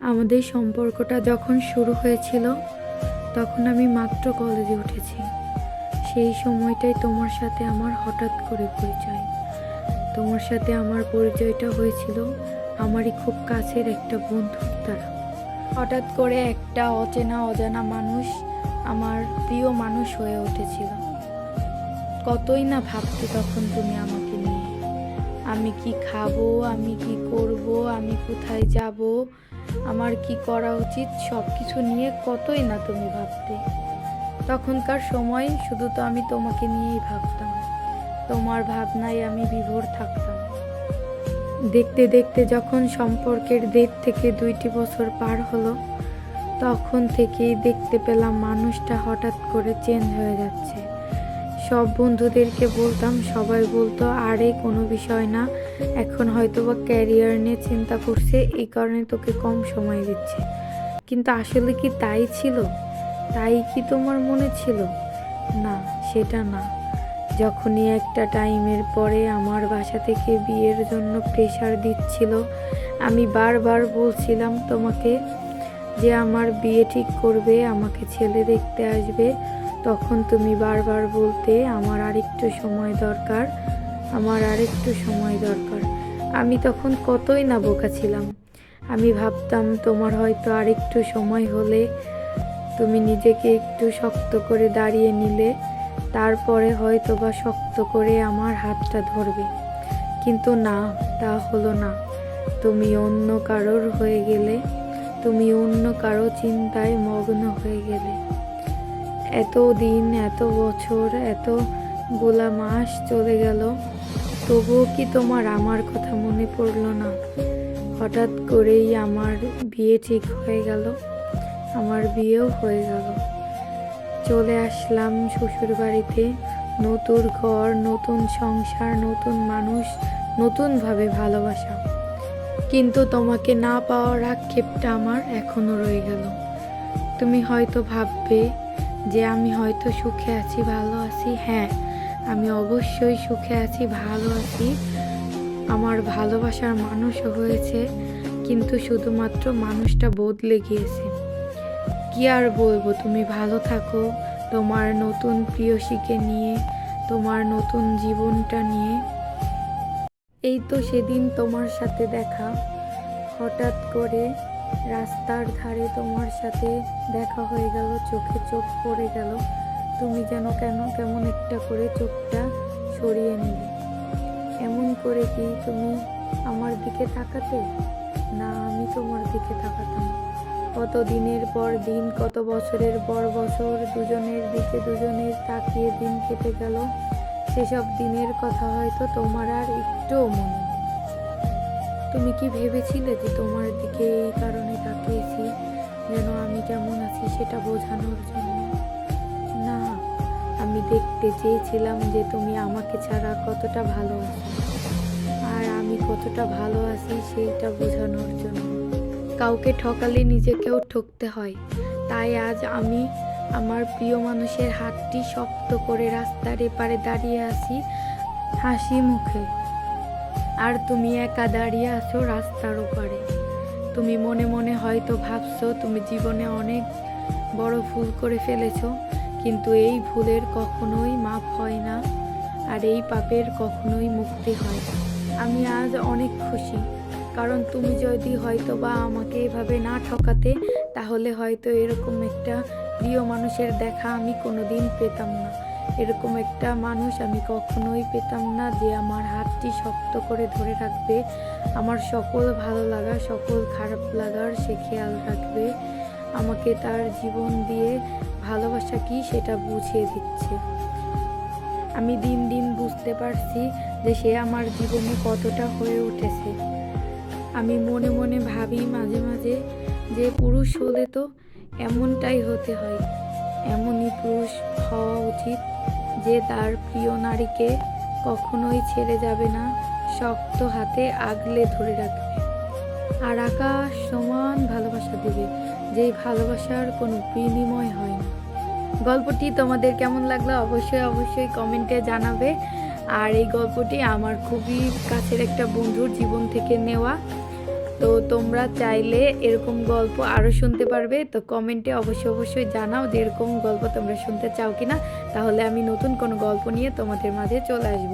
আমাদের সম্পর্কটা যখন শুরু হয়েছিল, তখন আমি মাত্র কলেজে উঠেছি। সেই সময়টাই তোমার সাথে আমার হঠাৎ করে পরিচয়। তোমার সাথে আমার পরিচয়টা হয়েছিল আমারই খুব কাছের একটা বন্ধুর দ্বারা। হঠাৎ করে একটা অচেনা অজানা মানুষ আমার প্রিয় মানুষ হয়ে উঠেছিল। কতই না ভাবতে তখন তুমি আমাকে নিয়ে। আমি কি খাব, আমি কি করব, আমি কোথায় যাব আমার কি করা উচিত? সব কিছু নিয়ে কতই না তুমি ভাবতে। তখনকার সময় শুধু তো আমি তোমাকে নিয়েই ভাবতাম। তোমার ভাবনায় আমি বিভোর থাকতাম। দেখতে দেখতে যখন সম্পর্কের দেড় থেকে দুইটি বছর পার হলো, তখন থেকেই দেখতে পেলাম মানুষটা হঠাৎ করে চেঞ্জ হয়ে যাচ্ছে। সব বন্ধুদেরকে বলতাম, সবাই বলতো, আরে, কোনো বিষয় না। এখন হয়তো বা ক্যারিয়ার নিয়ে চিন্তা করছে, এই কারণে তোকে কম সময় দিচ্ছে। কিন্তু আসলে কি তাই ছিল? তাই কি তোমার মনে ছিল? না, সেটা না। যখনই একটা টাইমের পরে আমার বাসা থেকে বিয়ের জন্য প্রেশার দিচ্ছিল, আমি বারবার বলছিলাম তোমাকে যে আমার বিয়ে ঠিক করবে, আমাকে ছেলে দেখতে আসবে। তখন তুমি বারবার বলতে, আমার আরেকটু সময় দরকার, আমার আরেকটু সময় দরকার। আমি তখন কতই না বোকা ছিলাম। আমি ভাবতাম, তোমার হয়তো আরেকটু সময় হলে তুমি নিজেকে একটু শক্ত করে দাঁড়িয়ে নিলে, তারপরে হয়তো বা শক্ত করে আমার হাতটা ধরবে। কিন্তু না, তা হলো না। তুমি অন্য কারোর হয়ে গেলে, তুমি অন্য কারও চিন্তায় মগ্ন হয়ে গেলে। এত দিন এত বছর, এত গোলা মাস চলে গেল, তবুও কি তোমার আমার কথা মনে পড়ল না? হঠাৎ করেই আমার বিয়ে ঠিক হয়ে গেল, আমার বিয়েও হয়ে গেল। চলে আসলাম শ্বশুর বাড়িতে নতুন ঘর, নতুন সংসার, নতুন মানুষ, নতুনভাবে ভালোবাসা। কিন্তু তোমাকে না পাওয়ার আক্ষেপটা আমার এখনও রয়ে গেল। তুমি হয়তো ভাববে যে আমি হয়তো সুখে আছি, ভালো আছি হ্যাঁ আমি অবশ্যই সুখে আছি, ভালো আছি। আমার ভালোবাসার মানুষও হয়েছে, কিন্তু শুধুমাত্র মানুষটা বদলে গিয়েছে। কি আর বলব, তুমি ভালো থাকো, তোমার নতুন প্রিয়সীকে নিয়ে, তোমার নতুন জীবনটা নিয়ে। এই তো সেদিন তোমার সাথে দেখা, হঠাৎ করে রাস্তার ধারে তোমার সাথে দেখা হয়ে গেল, চোখে চোখ পড়ে গেল। তুমি যেন কেন কেমন একটা করে চোখটা সরিয়ে নিলে। এমন করে কি তুমি আমার দিকে তাকাতে? না, আমি তোমার দিকে তাকাতাম। কত দিনের পর দিন, কত বছরের পর বছর দুজনের দিকে দুজনের তাকিয়ে দিন কেটে গেল। সেসব দিনের কথা হয়তো তোমার আর নেই তুমি কি ভেবেছিলে যে তোমার দিকে এই কারণে তাকিয়েছি? যেন আমি কেমন আছি সেটা বোঝানোর জন্য। না, আমি দেখতে চেয়েছিলাম যে তুমি আমাকে ছাড়া কতটা ভালো আছো। আর আমি কতটা ভালো আছি সেইটা বোঝানোর জন্য। কাউকে ঠকালে নিজেকেও ঠকতে হয়। তাই আজ আমি আমার প্রিয় মানুষের হাতটি শক্ত করে রাস্তার এপারে দাঁড়িয়ে আছি হাসি মুখে আর তুমি একা দাঁড়িয়ে আছো রাস্তার ওপারে। তুমি মনে মনে হয়তো ভাবছ তুমি জীবনে অনেক বড় ভুল করে ফেলেছ, কিন্তু এই ভুলের কখনোই মাপ হয় না আর এই পাপের কখনোই মুক্তি হয় না। আমি আজ অনেক খুশি, কারণ তুমি যদি হয়তো বা আমাকে এভাবে না ঠকাতে, তাহলে হয়তো এরকম একটা প্রিয় মানুষের দেখা আমি কোনোদিন পেতাম না। এরকম একটা মানুষ আমি কখনোই পেতাম না যে আমার হাতটি শক্ত করে ধরে রাখবে। আমার সকল ভালো লাগা, সকল খারাপ লাগার সে খেয়াল রাখবে। আমাকে তার জীবন দিয়ে ভালোবাসা কি সেটা বুঝিয়ে দিচ্ছে। আমি দিন দিন বুঝতে পারছি যে সে আমার জীবনে কতটা হয়ে উঠেছে। আমি মনে মনে ভাবি মাঝে মাঝে যে পুরুষ হলে তো এমনটাই হতে হয়। এমনই পুরুষ হওয়া উচিত যে তার প্রিয় নারীকে কখনোই ছেড়ে যাবে না, শক্ত হাতে আগলে ধরে রাখবে। আর আকাশ সমান ভালোবাসা দেবে যেই ভালোবাসার কোনো বিনিময় হয় না। গল্পটি তোমাদের কেমন লাগল অবশ্যই অবশ্যই কমেন্টে জানাবে। আর এই গল্পটি আমার খুবই কাছের একটা বন্ধুর জীবন থেকে নেওয়া। তো তোমরা চাইলে এরকম গল্প আরও শুনতে পারবে। তো কমেন্টে অবশ্যই অবশ্যই জানাও যে এরকম গল্প তোমরা শুনতে চাও কি না তাহলে আমি নতুন কোনো গল্প নিয়ে তোমাদের মাঝে চলে আসব।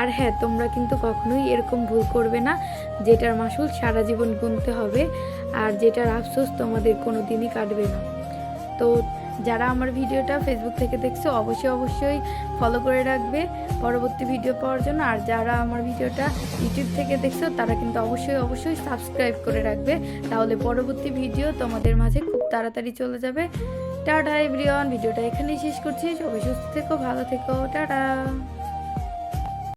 আর হ্যাঁ তোমরা কিন্তু কখনোই এরকম ভুল করবে না, যেটার মাসুল সারা জীবন গুনতে হবে। আর যেটার আফসোস তোমাদের কোনো দিনই কাটবে না। তো যারা আমার ভিডিওটা ফেসবুক থেকে দেখছ, অবশ্যই অবশ্যই ফলো করে রাখবে পরবর্তী ভিডিও পাওয়ার জন্য। আর যারা আমার ভিডিওটা ইউটিউব থেকে দেখছ, তারা কিন্তু অবশ্যই অবশ্যই সাবস্ক্রাইব করে রাখবে। তাহলে পরবর্তী ভিডিও তোমাদের মাঝে খুব তাড়াতাড়ি চলে যাবে। টাটা এভরিওয়ান ভিডিওটা এখানেই শেষ করছি। সবাই সুস্থ থেকো, ভালো থেকো। টাটা।